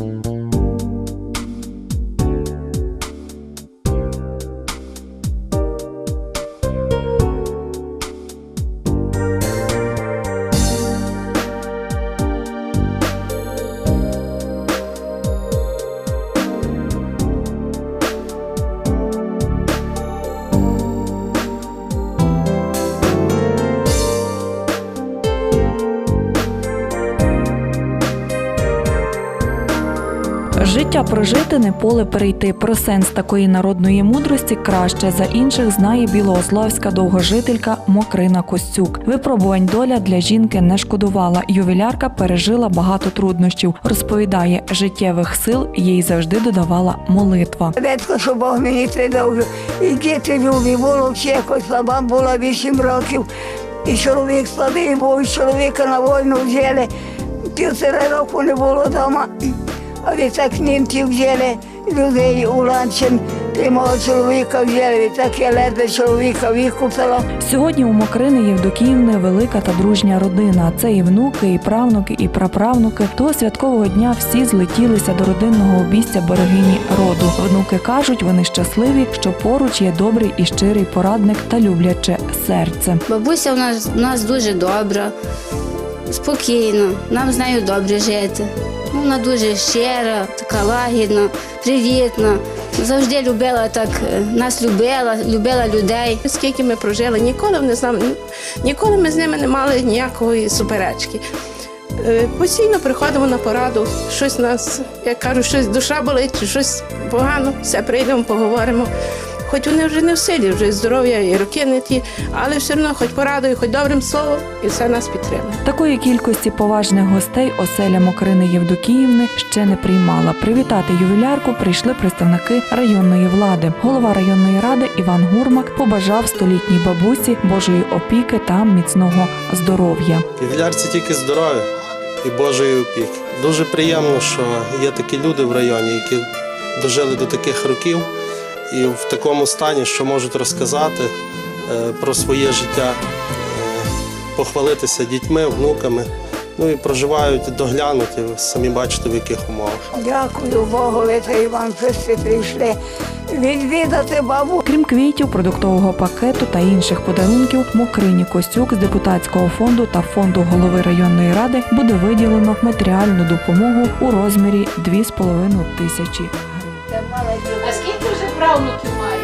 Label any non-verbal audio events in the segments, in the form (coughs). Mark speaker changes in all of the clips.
Speaker 1: Thank you. Життя прожити не поле перейти. Про сенс такої народної мудрості краще за інших знає білоославська довгожителька Мокрина Костюк. Випробувань доля для жінки не шкодувала. Ювілярка пережила багато труднощів. Розповідає, життєвих сил їй завжди додавала молитва.
Speaker 2: Редко, що Бог мені придав. І діти любі, було якось слаба була 8 років. І чоловік слабий був, і чоловіка на війну взяли. Півтора року не було вдома. А відтак німці взяли людей у ланчин. Ти мого чоловіка взяли, відтак я ледве чоловіка викупила.
Speaker 1: Сьогодні у Мокрини Євдокіївни велика та дружня родина. Це і внуки, і правнуки, і праправнуки. Того святкового дня всі злетілися до родинного обійстя берегині роду. Внуки кажуть, вони щасливі, що поруч є добрий і щирий порадник та любляче серце.
Speaker 3: Бабуся в нас, в нас дуже добра, спокійна, нам з нею добре жити. Ну, Вона дуже щира, така лагідна, привітна. Завжди любила так, е, нас любила, любила людей.
Speaker 4: Скільки ми прожили, ніколи не знали, ніколи ми з ними не мали ніякої суперечки. Е, Постійно приходимо на пораду, щось нас, як кажуть, щось душа болить, щось погано, все прийдемо, поговоримо. Хоч вони вже не в силі, вже здоров'я і роки не ті, але все одно хоч порадою, хоч добрим словом, і все нас підтримує.
Speaker 1: Такої кількості поважних гостей оселя Мокрини Євдокіївни ще не приймала. Привітати ювілярку прийшли представники районної влади. Голова районної ради Іван Гурмак побажав столітній бабусі Божої опіки та міцного здоров'я.
Speaker 5: Ювілярці тільки здоров'я і Божої опіки. Дуже приємно, що є такі люди в районі, які дожили до таких років і в такому стані, що можуть розказати е, про своє життя, е, похвалитися дітьми, внуками. Ну і проживають доглянуті, ви самі бачите, в яких умовах.
Speaker 2: Дякую Богу, та Іван, ви прийшли відвідати бабу.
Speaker 1: Крім квітів, продуктового пакету та інших подарунків, Мокрині Костюк з депутатського фонду та фонду голови районної ради буде виділено матеріальну допомогу у розмірі 2,5 тисячі
Speaker 6: правнуків має?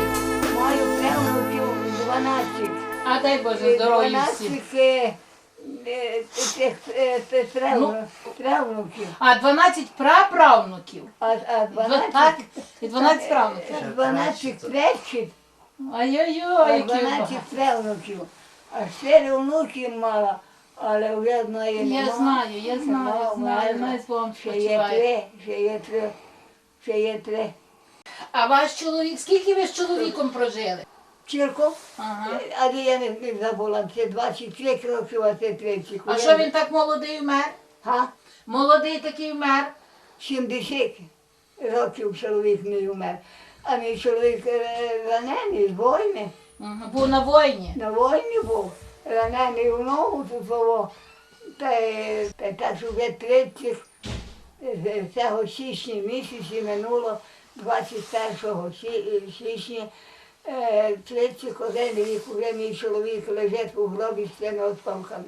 Speaker 2: Маю правнуків 12.
Speaker 6: А дай Боже здоров'я всім.
Speaker 2: 12 е, е, е, правну-
Speaker 6: Ну.
Speaker 2: правнуків.
Speaker 6: А 12 праправнуків.
Speaker 2: А, а 12,
Speaker 6: і 12 правнуків.
Speaker 2: 12 предків, а
Speaker 6: Ой-ой-ой, які
Speaker 2: 12
Speaker 6: багато.
Speaker 2: правнуків. А ще внуків мала, але вже одної нема.
Speaker 6: Я знаю, я знаю, знаю, ми з Богом
Speaker 2: Ще є
Speaker 6: спочиваємо.
Speaker 2: три, ще є три, ще є три.
Speaker 6: А ваш чоловік, скільки ви з чоловіком прожили?
Speaker 2: Чірко,
Speaker 6: Ага.
Speaker 2: але я не, не забула, це 25 років, а це 30.
Speaker 6: А що він так молодий вмер?
Speaker 2: Га?
Speaker 6: Молодий такий вмер.
Speaker 2: 70 років чоловік мій умер. А мій чоловік е, ранений з війни.
Speaker 6: Ага, Був на війні.
Speaker 2: На війні був. Ранений в ногу тут було. Та, е, та що вже 30 е, цього січня місяці минуло 21 січня. е, 31 рік вже мій чоловік лежить у гробі з цими осколками.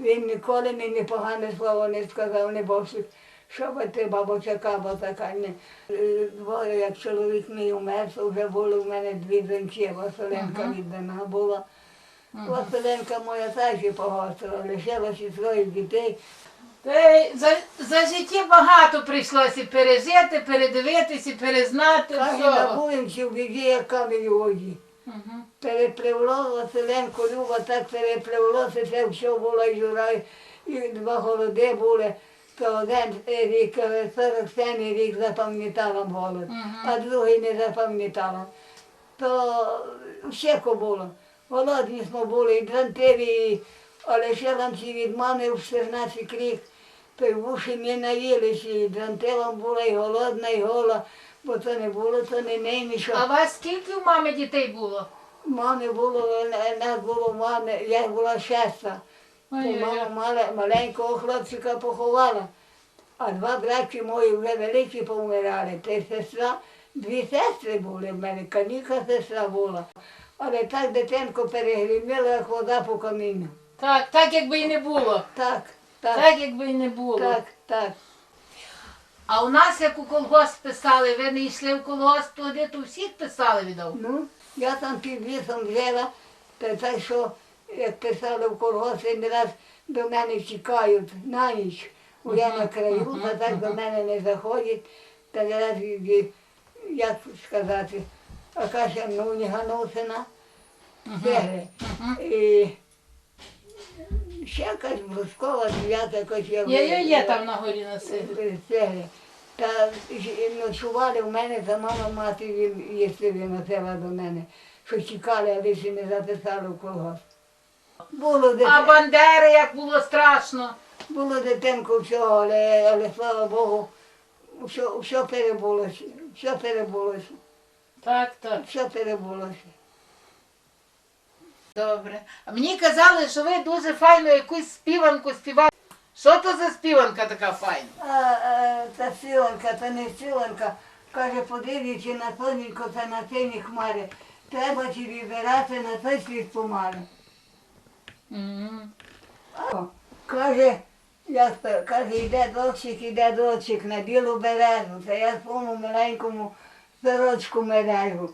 Speaker 2: Він ніколи мені непогане слово не сказав, не босик. Що би ти, бабо, чекала така не. Е, Двоє, як чоловік мій умер, то вже були в мене дві доньки, Василенка віддана була. Василенка моя так і погостила, лишилося троє дітей.
Speaker 6: Та За, за життя багато прийшлося пережити, передивитися, перезнати.
Speaker 2: Каже,
Speaker 6: всього.
Speaker 2: набуємося в біді, як камінь воді.
Speaker 6: Мгм.
Speaker 2: Перепливло Василенко, Люба так перепливлося, це все було і жура, і два голоди були. То один рік, е, 47 рік запам'ятала голод, а другий не запам'ятала. То всяко було. Голодні ми були, і дрантиві, але ще ланці від мами в 14 рік. То й в уші ми наїлися, і дрантилом була, і голодна, і гола, бо то не було, то не нейміше.
Speaker 6: А вас скільки в мами дітей було?
Speaker 2: Мами було, нас було мами, я була шеста. Мама мала, маленького хлопчика поховала. А два братці мої вже великі помирали. Та й сестра, дві сестри були в мене, каніка сестра була. Але так дитинко перегрімила, як вода по камінню.
Speaker 6: Так, так якби і не було.
Speaker 2: Так, так,
Speaker 6: Так якби і не було.
Speaker 2: так, так.
Speaker 6: А у нас, як у колгосп писали, ви не йшли в колгосп туди, то всіх писали віддав.
Speaker 2: Ну, я там під лісом жила, та так що, як писали в колгоспі, не раз до мене чекають на ніч. Бо я на краю, та так до мене не заходять. Та не раз, як сказати, Акаша ну, не ганусина. І ще якась брускова, дев'ята якась я
Speaker 6: Є, є, є там на горі на силі.
Speaker 2: Та ж- ночували в мене, та мама мати він їсти виносила до мене, що чекали, але ще не записали в колгосп. Було
Speaker 6: А бандери, як було страшно.
Speaker 2: було дитинко всього, але, але слава Богу, все, все перебулося, все перебулося,
Speaker 6: Так, так.
Speaker 2: все перебулося.
Speaker 6: Добре. Мені казали, що ви дуже файно якусь співанку співали. Що то за співанка така файна?
Speaker 2: А, а та силанка, та не силанка, каже, подивлячи на сонечко та на сині хмари, треба ті вибирати на той світ помари.
Speaker 6: Мгм.
Speaker 2: О, Каже, як каже, йде дощик, йде дощик на білу березу, та я спомню маленькому сорочку мережу.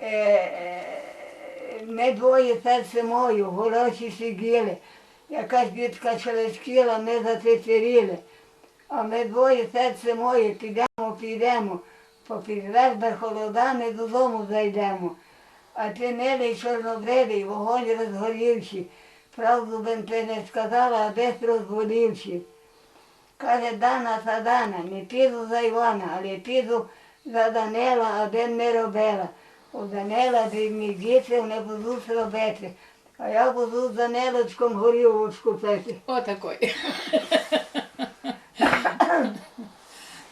Speaker 2: Е, е, ми двоє серце мою, горочі сиділи, якась дітка шелескіла, ми зацицеріли. А ми двоє серце моє, підемо, підемо, попід вербер холодами додому зайдемо. А ти милий чорнобривий, вогонь розгорівши, правду бен ти не сказала, а десь розгорівши. Каже, Дана та Дана, не піду за Івана, але піду за Данила, а де не робила. У Данила, де мій діти не будуть робити. А я буду з Данилочком горілочку пити.
Speaker 6: Отакой. (coughs)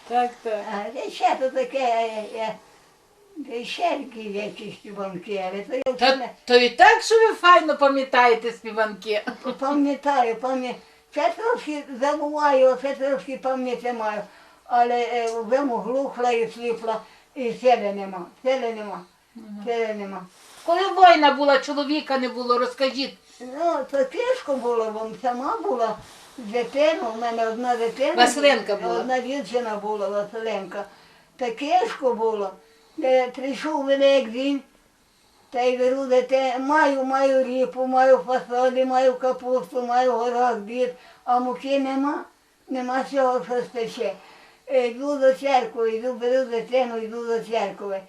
Speaker 6: так, так.
Speaker 2: А де ще то таке, я, я, ще якісь співанки, але то я вже
Speaker 6: Та,
Speaker 2: не
Speaker 6: то і так, що ви файно пам'ятаєте співанки.
Speaker 2: пам'ятаю, пам'ятаю. Це трошки забуваю, це трошки пам'яті маю. Але е, виму глухла і сліпла, і сили нема, сили нема, нема.
Speaker 6: Коли війна була, чоловіка не було, розкажіть.
Speaker 2: Ну, то тяжко було, бо сама була з дитиною, у мене одна дитина.
Speaker 6: Василенка була.
Speaker 2: Одна дівчина була, Василенка. Та тяжко було. Де прийшов Великдень, та й беру дитину, маю, маю ріпу, маю фасолі, маю капусту, маю горох, бід, а муки нема, нема цього, що спече. Йду до церкви, йду, беру дитину, йду до церкви.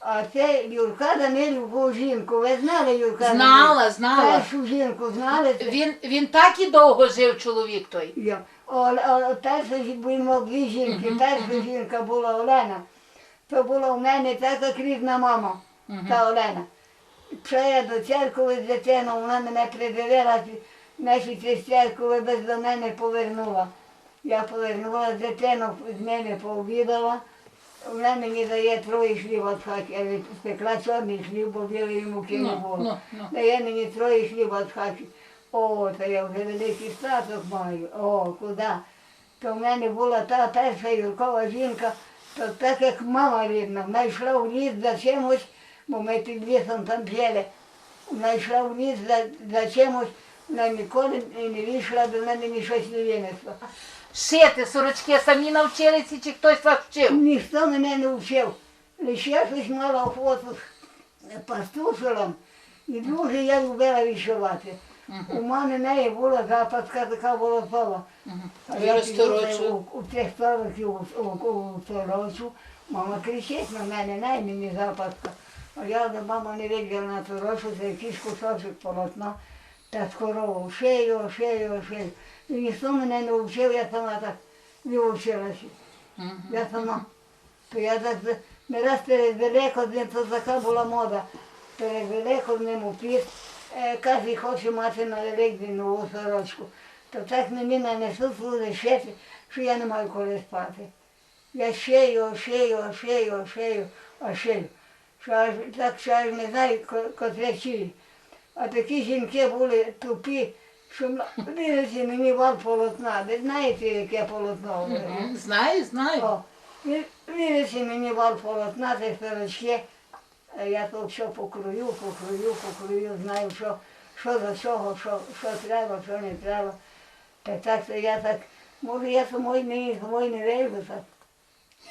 Speaker 2: А це Юрка Данилівку жінку. Ви знали Юрка
Speaker 6: Знала,
Speaker 2: Данилівку?
Speaker 6: знала.
Speaker 2: Першу жінку знали? це?
Speaker 6: Він, він так і довго жив, чоловік той.
Speaker 2: Я. О, о, перша жі- бо він мав дві жінки. Перша жінка була Олена. То була в мене така рідна мама, та Олена. Що я до церкви з дитиною, вона мене придивила, значить з церкви без до мене повернула. Я повернула дитину, з мене пообідала. Вона мені дає троє хліба з хаті, але спекла чорний хліб, бо не
Speaker 6: Ну,
Speaker 2: було.
Speaker 6: ну, ну.
Speaker 2: Дає мені троє хліба з хаті. О, то я вже великий статок маю. О, куди? То в мене була та перша Юркова жінка, то так як мама рідна, вона йшла в ліс за чимось, бо ми під лісом там жили. Вона йшла в ліс за, за чимось, вона ніколи не вийшла до мене ні щось не винесла.
Speaker 6: Шити сорочки самі навчилися, чи хтось вас вчив?
Speaker 2: Ніхто мене не вчив. Лише я щось мала охоту з пастушелом, і дуже я любила вишивати. У мене неї була запаска така волосова. А я
Speaker 6: розторочу.
Speaker 2: піду у, у тих сороків у, у, у сорочу. Мама кричить на мене, най мені запаска. А я до мама не виділа на сорочу, це якийсь кусочок полотна. Та скоро шию, шию, шию. Ніхто мене не вчив, я сама так не вчилася. Я сама. То я так не раз перед Великоднем, то така була мода. Перед Великоднем у піс, е, кожен хоче мати на Великдень нову сорочку. То так мені нанесуть люди шити, що я не маю коли спати. Я шию, шию, шию, шию, а шию. Що аж, так що аж не знаю, ко- котре. А такі жінки були тупі, що мені вал полотна. Ви знаєте, яке полотно?
Speaker 6: Мгм. Знаю, знаю.
Speaker 2: О, ви- мені вал полотна, те пирожки. А Я то все покрою, покрою, покрою, знаю, що, що за чого, що, що треба, що не треба. Та так, то я так, може я самої не, самої не вийду, так,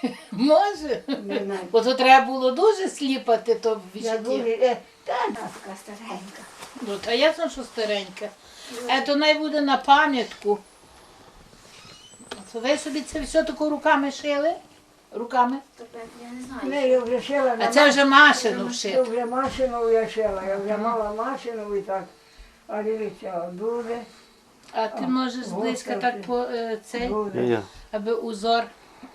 Speaker 2: (laughs)
Speaker 6: Може.
Speaker 2: не знаю.
Speaker 6: Бо то треба було дуже сліпати то в
Speaker 2: Я дуже,
Speaker 6: житті.
Speaker 2: е, та наска старенька.
Speaker 6: Ну, та ясно, що старенька. А то най буде на пам'ятку. То ви собі це все тако руками шили? Руками?
Speaker 2: Не, я вже шила на
Speaker 6: А це вже машину
Speaker 2: Я
Speaker 6: вшити.
Speaker 2: вже машину я шила, я вже мала машину і так. А дивіться, дуже,
Speaker 6: А ти можеш зблизька так по е, цей, аби узор,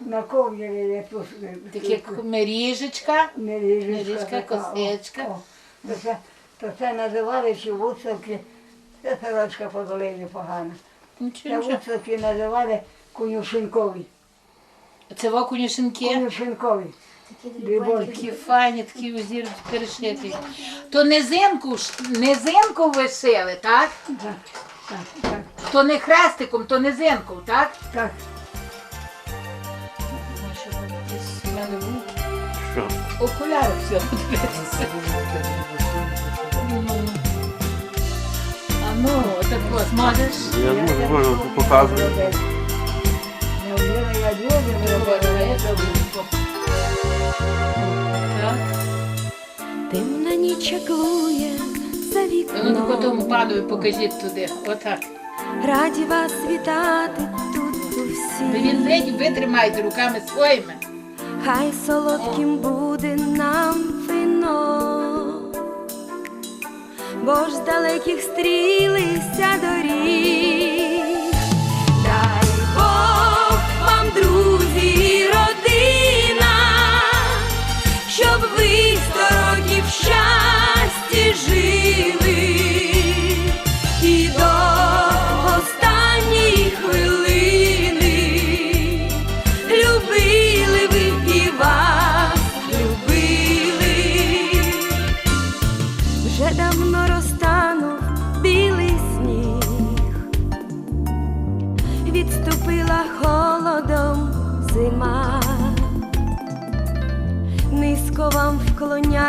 Speaker 2: На ковдері я тут.
Speaker 6: таке як меріжечка.
Speaker 2: О,
Speaker 6: косичка.
Speaker 2: То це, то це називали ще вуцовки. Це сорочка по долині погана. Це
Speaker 6: нічого.
Speaker 2: називали конюшинкові.
Speaker 6: Це в окунішинки.
Speaker 2: Конюшинкові.
Speaker 6: Такі файні, такі узір перешиті. То низинку, низинку ви шили, так?
Speaker 2: Так, так, так,
Speaker 6: То не хрестиком, то низинку, так?
Speaker 2: так.
Speaker 6: Окуляри все подивитися. Ну. А ну, так от, можеш?
Speaker 7: Я дуже можу показую.
Speaker 2: Не вміла я дуже виробила.
Speaker 6: Так.
Speaker 8: Темна ніч чаклує за
Speaker 6: Ну, тако тому
Speaker 8: вікном.
Speaker 6: покажіть туди. Отак.
Speaker 8: Раді вас вітати тут
Speaker 6: Ви
Speaker 8: усі.
Speaker 6: він ледь витримайте руками своїми.
Speaker 8: Хай солодким буде нам вино, бо ж з далеких стрілися доріг.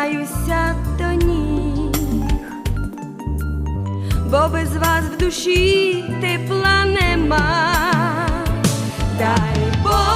Speaker 8: Вклоняюся до ніг, бо без вас в душі тепла нема. Дай Бог